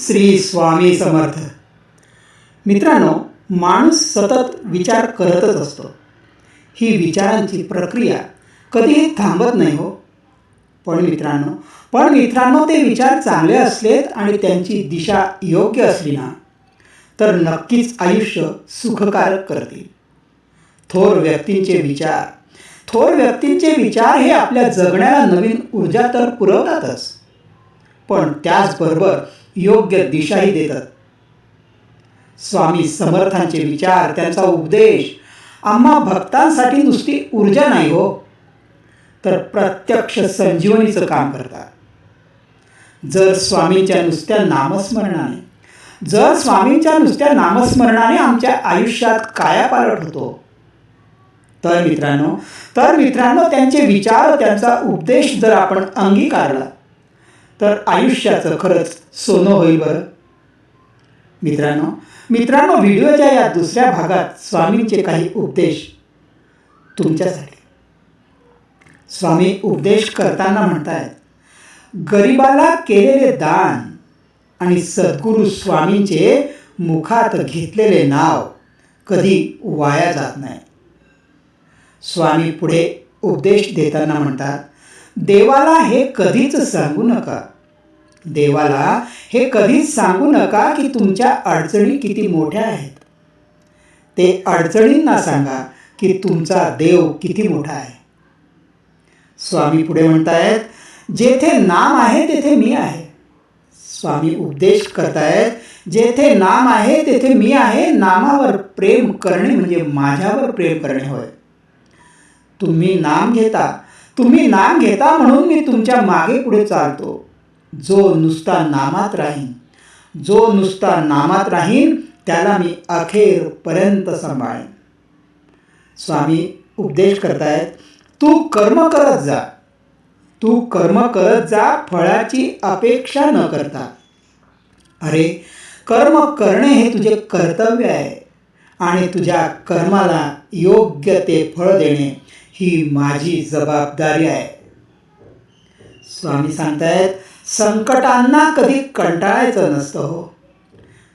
श्री स्वामी समर्थ. मित्रांनो माणूस सतत विचार करतच असतो. ही विचारांची प्रक्रिया कधीही थांबत नाही हो. पण मित्रांनो पण मित्रांनो ते विचार चांगले असलेत आणि त्यांची दिशा योग्य असली ना तर नक्कीच आयुष्य सुखकारक करतील. थोर व्यक्तींचे विचार. थोर व्यक्तींचे विचार हे आपल्या जगण्याला नवीन ऊर्जा तर पुरवतातच. पण त्याचबरोबर योग्य दिशाही देतात. स्वामी समर्थांचे विचार त्यांचा उपदेश आम्हा भक्तांसाठी नुसती ऊर्जा नाही हो तर प्रत्यक्ष संजीवनीचं काम करतात. जर स्वामींच्या नुसत्या नामस्मरणाने जर स्वामींच्या नुसत्या नामस्मरणाने आमच्या आयुष्यात कायापालट होतो. तर मित्रांनो तर मित्रांनो त्यांचे विचार त्यांचा उपदेश जर आपण अंगीकारला तर आयुष्याचं खरंच सोनं होईल बरं. मित्रांनो मित्रांनो व्हिडिओच्या या दुसऱ्या भागात स्वामींचे काही उपदेश तुमच्यासाठी. स्वामी उपदेश करताना म्हणतायत गरिबाला केलेले दान आणि सद्गुरू स्वामींचे मुखात घेतलेले नाव कधी वाया जात नाही. स्वामी पुढे उपदेश देताना म्हणतात देवाला हे कधीच सांगू नका. देवाला हे कधीच सांगू नका की तुमच्या अडचणी किती मोठ्या आहेत. ते अडचणींना सांगा की तुमचा देव किती मोठा आहे. स्वामी पुढे म्हणतायत जेथे नाम आहे तेथे मी आहे. स्वामी उपदेश करतायत जेथे नाम आहे तेथे मी आहे नामावर प्रेम करणे म्हणजे माझ्यावर प्रेम करणे होय. तुम्ही नाम घेता तुम्ही नाम घेता म्हणून मी तुमच्या मागे पुढे चालतो. जो नुसता नामात राहीन. जो नुसता नामात राहीन त्याला मी अखेरपर्यंत सांभाळेन. स्वामी उपदेश करतायत तू कर्म करत जा. तू कर्म करत जा फळाची अपेक्षा न करता. अरे कर्म करणे हे तुझे कर्तव्य आहे आणि तुझ्या कर्माला योग्य ते फळ देणे ही माझी जबाबदारी आहे. स्वामी सांगतायत संकटांना कधी कंटाळायचं नसतं हो.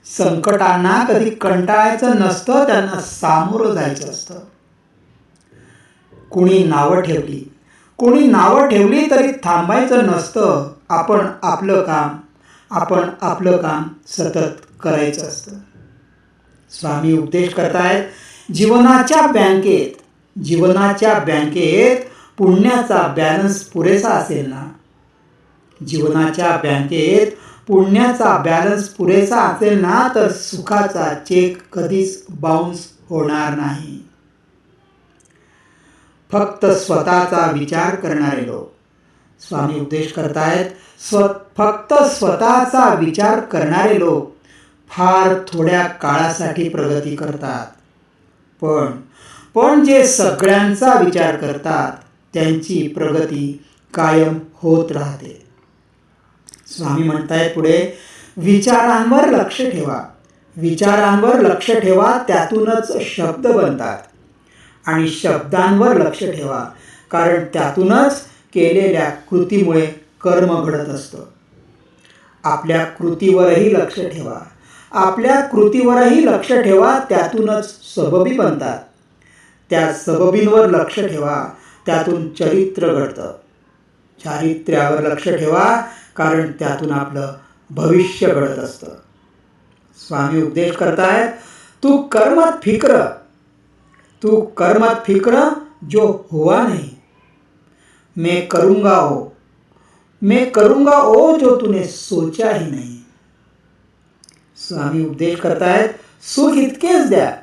संकटांना कधी कंटाळायचं नसतं त्यांना सामोरं जायचं असतं. कुणी नावं ठेवली कोणी नावं ठेवली तरी थांबायचं नसतं. आपण आपलं काम आपण आपलं काम सतत करायचं असतं. स्वामी उपदेश करतायत जीवनाच्या बँकेत जीवनाच्या बँकेत पुण्याचा बॅलन्स पुरेसा असेल ना? जीवनाच्या बँकेत पुण्याचा बॅलन्स पुरेसा असेल ना तर सुखाचा चेक कधीच बाउन्स होणार नाही. फक्त स्वतःचा विचार करणारे लोक. स्वामी उपदेश करतायत स्व फक्त स्वतःचा विचार करणारे लोक फार थोड्या काळासाठी प्रगती करतात. पण पण जे सगळ्यांचा विचार करतात त्यांची प्रगती कायम होत राहते. स्वामी म्हणतायत पुढे विचारांवर लक्ष ठेवा. विचारांवर लक्ष ठेवा त्यातूनच शब्द बनतात. आणि शब्दांवर लक्ष ठेवा कारण त्यातूनच केलेल्या कृतीमुळे कर्म घडत असतं. आपल्या कृतीवरही लक्ष ठेवा. आपल्या कृतीवरही लक्ष ठेवा त्यातूनच सबबी बनतात. त्या सबबींवर लक्ष ठेवा त्यातून चरित्र घडतं. चारित्र्यावर लक्ष ठेवा कारण त्यातून आपलं भविष्य घडत असतं. स्वामी उपदेश करतायत तू कर्मत फिक्र. तू कर्मत फिक्र जो हुआ नहीं. मैं करूँगा ओ. मैं करूँगा ओ जो तूने सोचा ही नहीं. स्वामी उपदेश करतायत सुख इतकेच द्या.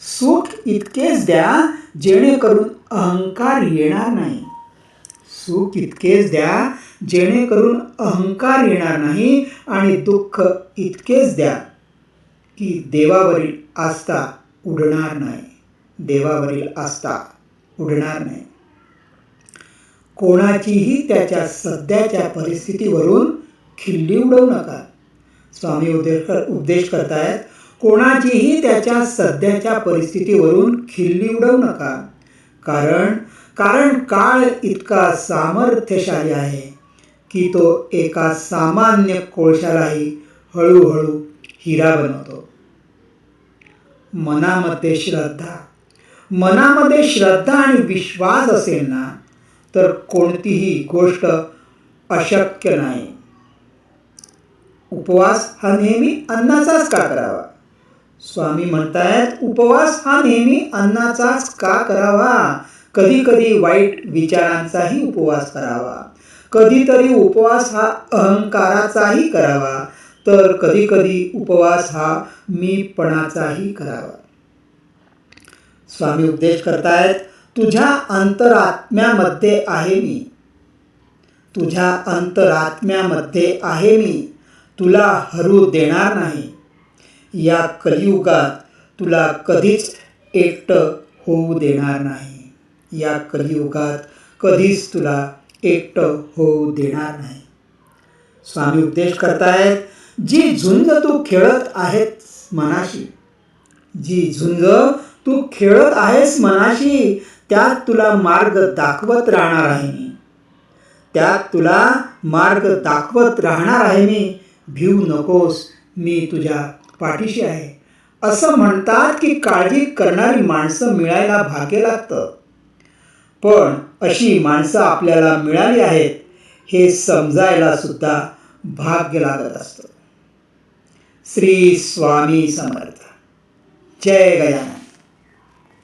सुख इतकेच द्या जेणेकरून अहंकार येणार नाही. सुख इतकेच द्या जेणेकरून अहंकार येणार नाही आणि दुःख इतकेच द्या की देवावरील आस्था उडणार नाही. देवावरील आस्था उडणार नाही. कोणाचीही त्याच्या सध्याच्या परिस्थितीवरून खिल्ली उडवू नका. स्वामी उपदेश उपदेश करतायत कोणाचीही त्याच्या सध्याच्या परिस्थितीवरून खिल्ली उडवू नका. कारण कारण काळ इतका सामर्थ्यशाली आहे की तो एका सामान्य कोळशालाही हळूहळू हिरा बनवतो. मनामध्ये श्रद्धा. मनामध्ये श्रद्धा आणि विश्वास असेल ना तर कोणतीही गोष्ट अशक्य नाही. उपवास हा नेहमी अन्नाचाच का करावा. स्वामी म्हणतायत उपवास हा नेहमी अन्नाचाच का करावा? कधी कधी वाईट विचारांचाही उपवास करावा. कधीतरी उपवास हा अहंकाराचाही करावा. तर कधी कधी उपवास हा मीपणाचाही करावा. स्वामी उपदेश करतायत तुझ्या अंतरात्म्यामध्ये आहे मी. तुझ्या अंतरात्म्यामध्ये आहे मी. तुला हरू देणार नाही. या कलियुगात तुला कधीच एकटं होऊ देणार नाही. या कलियुगात कधीच तुला एकटं होऊ देणार नाही. स्वामी उपदेश करतायत जी झुंज तू खेळत आहेस मनाशी जी झुंज तू खेळत आहेस मनाशी त्यात तुला मार्ग दाखवत राहणार आहे मी. त्यात तुला मार्ग दाखवत राहणार आहे मी. भिऊ नकोस मी तुझ्या पाठीशी आहे. असं म्हणतात की काळजी करणारी माणसं मिळायला भाग्य लागतं. पण अशी माणसं आपल्याला मिळाली आहेत हे समजायला सुद्धा भाग्य लागत असतं. श्री स्वामी समर्थ. जय गजानन.